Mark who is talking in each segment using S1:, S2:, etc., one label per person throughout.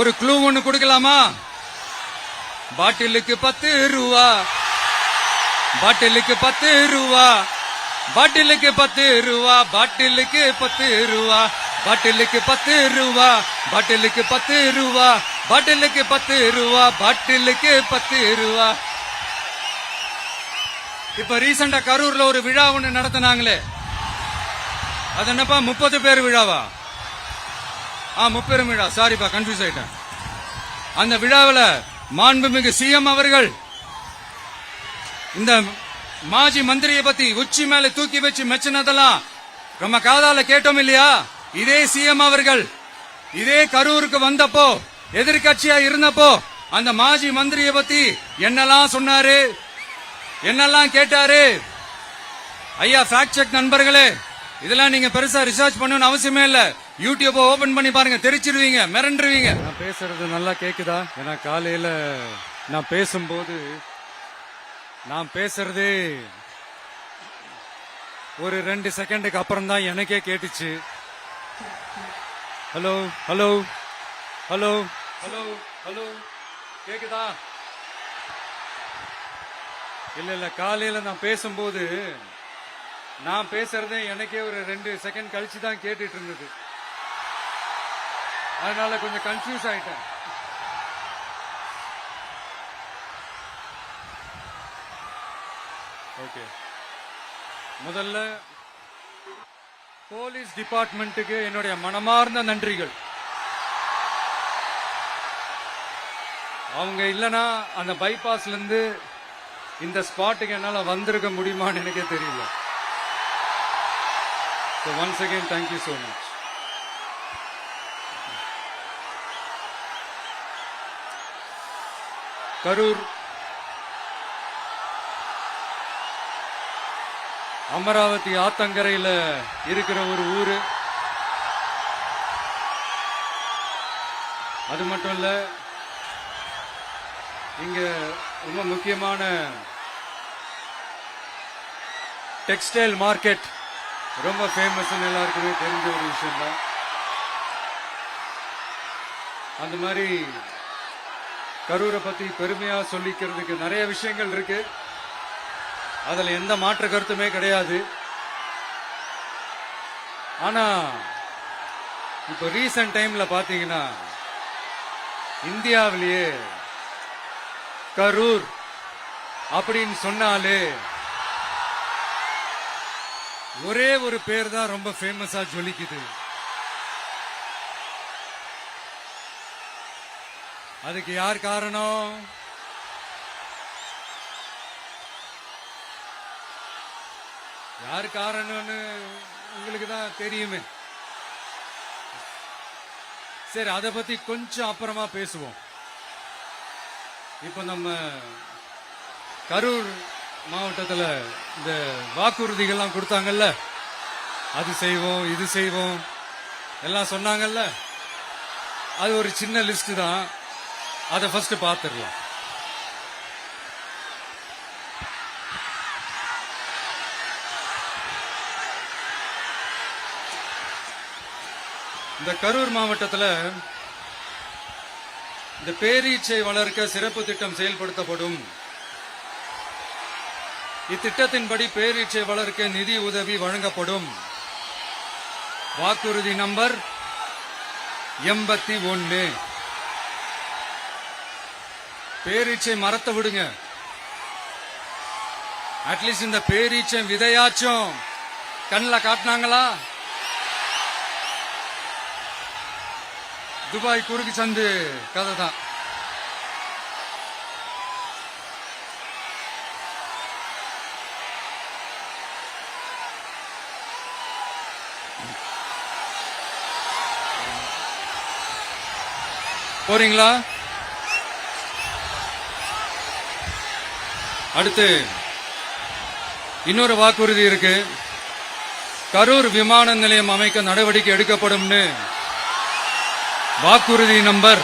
S1: ஒரு க்ளூ ஒண்ணு கொடுக்கலாமா? பாட்டிலுக்கு பத்து ரூபா பாட்டிலுக்கு பத்து ரூபா பாட்டிலுக்கு பத்து ரூபா பாட்டிலுக்கு பத்து ரூபா பாட்டிலுக்கு பத்து ரூபா பாட்டிலுக்கு பத்து ரூபா பாட்டிலுக்கு பத்து ரூபா பாட்டிலுக்கு பத்து ரூபா இப்ப ரீசெண்டா கரூர்ல ஒரு விழா ஒண்ணு நடத்தினாங்களே. அது என்னப்பா முப்பது பேர் விழாவா? ஆ முப்பெரும் விழா. சாரிப்பா கன்ஃபியூஸ் ஆயிட்டேன். அந்த விழாவில் மாண்புமிகு சிஎம் அவர்கள் இந்த மாஜி மந்திரியை பத்தி உச்சி மேல தூக்கி வச்சு மெச்சினதெல்லாம் நம்ம காதால கேட்டோம் இல்லையா? இதே சிஎம் அவர்கள் இதே கரூருக்கு வந்தப்போ எதிர்க்கட்சியா இருந்தப்போ அந்த மாஜி மந்திரியை பத்தி என்னெல்லாம் சொன்னாரு? என்னெல்லாம் கேட்டாரு? ஐயா ஃபேக்ட் செக் நண்பர்களே இதெல்லாம் நீங்க பெருசா ரிசர்ச் பண்ணணும்னு அவசியமே இல்ல. யூடியூப் ஓபன் பண்ணி பாருங்க தெரிச்சிருவீங்க மிரண்டுருவீங்க. நான் பேசுறது நல்லா கேக்குதா? ஏன்னா காலையில நான் பேசும்போது நான் பேசுறது ஒரு ரெண்டு செகண்டுக்கு அப்புறம் தான் எனக்கே கேட்டுச்சு. Hello hello hello hello hello கேக்குதா? இல்ல இல்ல காலையில நான் பேசும்போது நான் பேசுறதே எனக்கே ஒரு ரெண்டு செகண்ட் கழிச்சு தான் கேட்டுட்டு இருந்தது. அதனால கொஞ்சம் கன்ஃபியூஸ் ஆயிட்டேன். ஓகே முதல்ல போலீஸ் டிபார்ட்மெண்ட்டுக்கு என்னுடைய மனமார்ந்த நன்றிகள். அவங்க இல்லனா அந்த பைபாஸ்ல இருந்து இந்த ஸ்பாட்டுக்கு என்னால வந்திருக்க முடியுமான்னு எனக்கே தெரியல. So once again, thank you so much Karur Amaravathi ஆத்தங்கரையில இருக்கிற ஒரு ஊரு. அது மட்டும் இல்ல இங்கே ரொம்ப முக்கியமான டெக்ஸ்டைல் மார்க்கெட் ரொம்ப ஃபேமஸ்ன்னு எல்லாருக்குமே தெரிஞ்ச ஒரு விஷயம் தான் அந்த மாதிரி கரூரை பற்றி பெருமையாக சொல்லிக்கிறதுக்கு நிறைய விஷயங்கள் இருக்கு. அதில் எந்த மாற்று கருத்துமே கிடையாது. ஆனா இப்போ ரீசன்ட் டைம்ல பார்த்தீங்கன்னா இந்தியாவிலேயே கரூர் அப்படின்னு சொன்னாலே ஒரே ஒரு பேர் தான் ரொம்ப ஃபேமஸா ஜொலிக்குது. அதுக்கு யார் காரணம்? யார் காரணம்னு உங்களுக்கு தான் தெரியுமே. சரி அதை பத்தி கொஞ்சம் அப்புறமா பேசுவோம். இப்போ நம்ம கரூர் மாவட்டத்தில் இந்த வாக்குறுதிகள்லாம் கொடுத்தாங்கல்ல? அது செய்வோம் இது செய்வோம். எல்லாம் சொன்னாங்கல்ல? அது ஒரு சின்ன லிஸ்ட் தான். அதை ஃபர்ஸ்ட் பார்த்துடலாம் இந்த கரூர் மாவட்டத்தில் இந்த பேரீச்சை வளர்க்க சிறப்பு திட்டம் செயல்படுத்தப்படும். இத்திட்டத்தின்படி பேரீச்சை வளர்க்க நிதி உதவி வழங்கப்படும். வாக்குறுதி நம்பர் எண்பத்தி ஒன்று. பேரீச்சை மறத்த விடுங்க. அட்லீஸ்ட் இந்த பேரீச்சை விதையாச்சும். கண்ணில் காட்டினாங்களா? துபாய் குறுக்கு சந்து கதை தான் போறீங்களா? அடுத்து இன்னொரு வாக்குறுதி இருக்கு. கரூர் விமான நிலையம் அமைக்க நடவடிக்கை எடுக்கப்படும்னு. வாக்குறுதி நம்பர்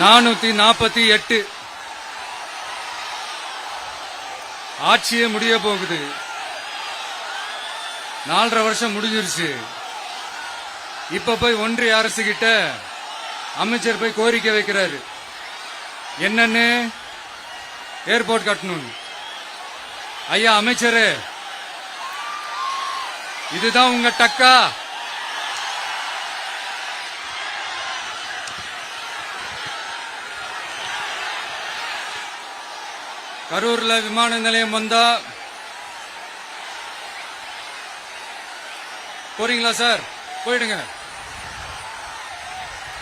S1: நானூத்தி நாற்பத்தி எட்டு. ஆட்சியே முடிய போகுது. நாலரை வருஷம் முடிஞ்சிருச்சு. இப்ப போய் ஒன்றிய அரசு கிட்ட அமைச்சர் போய் கோரிக்கை வைக்கிறாரு. என்னன்னு? ஏர்போர்ட் கட்டணும் ஐயா அமைச்சரு. இதுதான் உங்க டக்கா? கரூர்ல விமான நிலையம் வந்தா போறீங்களா சார்? போயிடுங்க.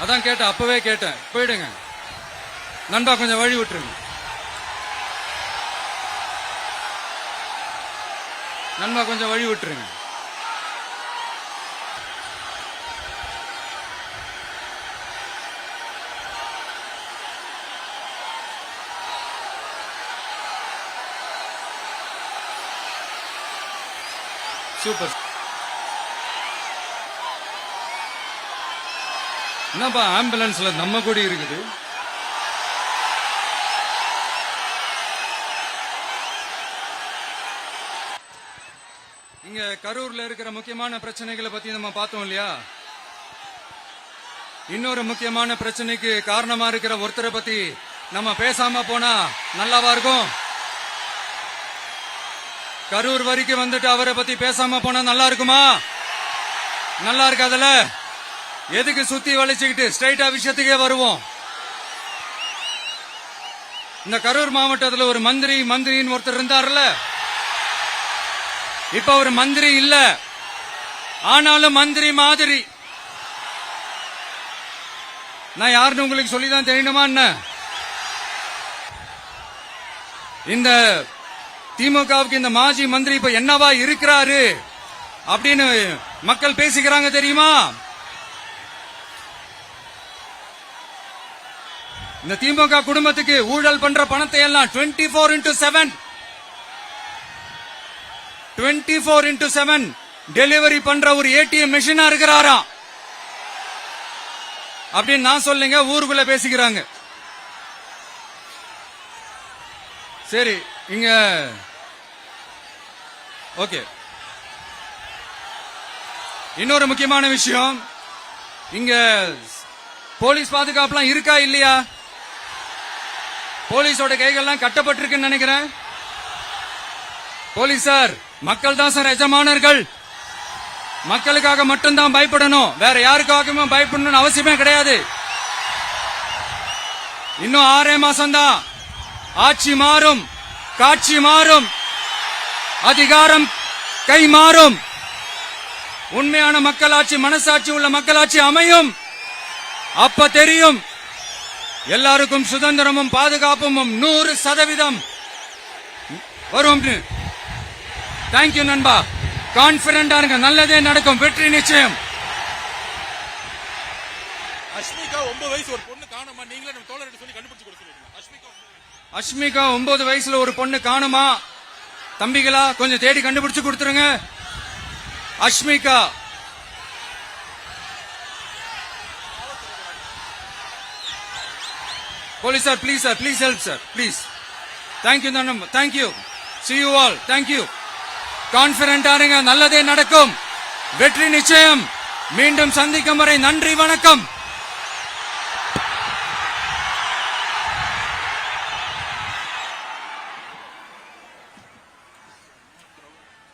S1: அதான் கேட்டேன் அப்பவே கேட்டேன். போயிடுங்க. நண்பா கொஞ்சம் வழி விட்டுருங்க. நண்பா கொஞ்சம் வழி விட்டுருங்க. சூப்பர். என்னப்பா ஆம்புலன்ஸ்ல நம்ம கொடி இருக்குது? இங்க கரூர்ல இருக்கிற முக்கியமான பிரச்சனைகளை பத்தி நம்ம பார்த்தோம் இல்லையா? இன்னொரு முக்கியமான பிரச்சனைக்கு காரணமா இருக்கிற ஒருத்தரை பத்தி நம்ம பேசாம போனா நல்லாவா இருக்கும்? கரூர் வரைக்கும் வந்துட்டு அவரை பத்தி பேசாம போனா நல்லா இருக்குமா? நல்லா இருக்காதுல்ல? எதுக்கு சுத்தி வளைச்சுக்கிட்டு ஸ்ட்ரைட்டா விஷயத்துக்கே வருவோம்? இந்த கரூர் மாவட்டத்துல ஒரு மந்திரி மந்திரின்னு ஒருத்தர் இருந்தார்ல? இப்ப ஒரு மந்திரி இல்ல. ஆனாலும் மந்திரி மாதிரி. நான் யாருன்னு உங்களுக்கு சொல்லிதான் தெரியணுமா என்ன? இந்த திமுகவுக்கு இந்த மாஜி மந்திரி இப்ப என்னவா இருக்கிறாரு? அப்படின்னு மக்கள் பேசிக்கிறாங்க தெரியுமா? இந்த திமுக குடும்பத்துக்கு ஊழல் பண்ற பணத்தை எல்லாம் twenty four into seven twenty four into seven delivery பண்ற ஒரு ஏடிஎம் மெஷினா இருக்கிறாரா? அப்படின்னு நான் சொல்லுங்க ஊருக்குள்ள பேசிக்கிறாங்க. சரி இங்க ஓகே. இன்னொரு முக்கியமான விஷயம் இங்க போலீஸ் பாதுகாப்புலாம் இருக்கா இல்லையா? போலீஸோட கைகள்லாம் கட்டப்பட்டிருக்குன்னு நினைக்கிறேன். போலீசார் மக்கள் தான் சார் எஜமானர்கள். மக்களுக்காக மட்டும்தான் பயப்படணும். வேற யாருக்காகவும் பயப்படணும்னு அவசியமே கிடையாது. இன்னும் ஆறே மாசம் தான் ஆட்சி மாறும் காட்சி மாறும் அதிகாரம் கை மாறும். உண்மையான மக்களாட்சி மனசாட்சி உள்ள மக்களாட்சி அமையும். அப்ப தெரியும் எல்லாருக்கும் சுதந்திரமும் பாதுகாப்பும் நூறு சதவீதம். வரும் தேங்க்யூ நண்பா. கான்பிடண்டா இருங்க. நல்லதே நடக்கும். வெற்றி நிச்சயம்.
S2: அஷ்மிகா ஒன்பது வயசு ஒரு பொண்ணு காணாம? நீங்களே நம்ம தோழர்கிட்ட சொல்லி கண்டுபிடிச்சு வயசு.
S1: அஷ்மிகா ஒன்பது வயசுல ஒரு பொண்ணு காணுமா? தம்பிகளா கொஞ்சம் தேடி கண்டுபிடிச்சு கொடுத்துருங்க. Ashmika. Police sir please sir please help sir please thank you thank you see you all thank you கான்பிடண்டா இருங்க நல்லதே நடக்கும். வெற்றி நிச்சயம். மீண்டும் சந்திக்கும் வரை நன்றி வணக்கம்.